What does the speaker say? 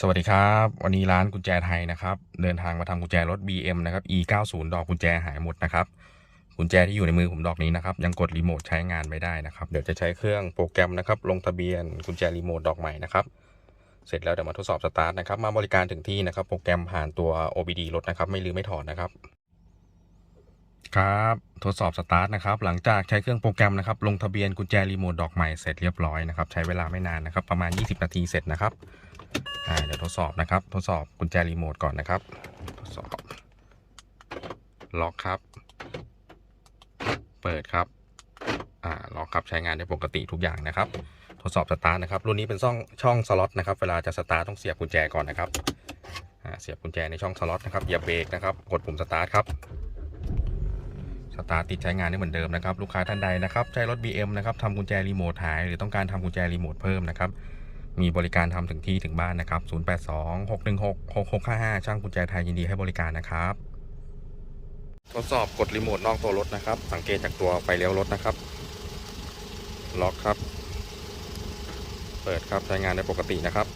สวัสดีครับ วันนี้ร้านกุญแจไทยนะครับ เดินทางมาทำกุญแจรถ BM นะครับ E 9 0 ดอกกุญแจหายหมดนะครับ กุญแจที่อยู่ในมือผมดอกนี้นะครับ ยังกดรีโมทใช้งานไม่ได้นะครับ เดี๋ยวจะใช้เครื่องโปรแกรมนะครับ ลงทะเบียนกุญแจรีโมทดอกใหม่นะครับ เสร็จแล้วเดี๋ยวมาทดสอบสตาร์ทนะครับ มาบริการถึงที่นะครับ โปรแกรมผ่านตัว OBD รถนะครับ ไม่ลืมไม่ถอดนะครับ ครับ ทดสอบสตาร์ทนะครับ หลังจากใช้เครื่องโปรแกรมนะครับ ลงทะเบียนกุญแจรีโมทดอกใหม่เสร็จเรียบร้อยนะครับ ใช้เวลาไม่นานนะครับ ประมาณ 20 นาทีเสร็จนะครับ อ่าเดี๋ยวทดสอบนะครับ ทดสอบกุญแจรีโมทก่อนนะครับ ทดสอบ ล็อกครับ เปิดครับ อ่า ล็อกครับ ใช้งานได้ปกติทุกอย่างนะครับ ทดสอบสตาร์ทนะครับ รุ่นนี้เป็นช่องช่องสล็อตนะครับ เวลาจะสตาร์ทต้องเสียบกุญแจก่อนนะครับ อ่า เสียบกุญแจในช่องสล็อตนะครับอย่าเบรกนะครับ กดปุ่มสตาร์ทครับสตาร์ทติดใช้งานได้เหมือนเดิมนะครับ ลูกค้าท่านใดนะครับใช้รถ BM นะครับทำกุญแจรีโมทหาย หรือต้องการทำกุญแจรีโมทเพิ่มนะครับ มีบริการทำถึงที่ถึงบ้านนะครับ 082 616 6655 ช่างกุญแจไทยยินดีให้บริการนะครับ ทดสอบกดรีโมทนอกตัวรถนะครับ สังเกตจากตัวไฟเลี้ยวรถนะครับ ล็อกครับ เปิดครับใช้งานได้ปกตินะครับ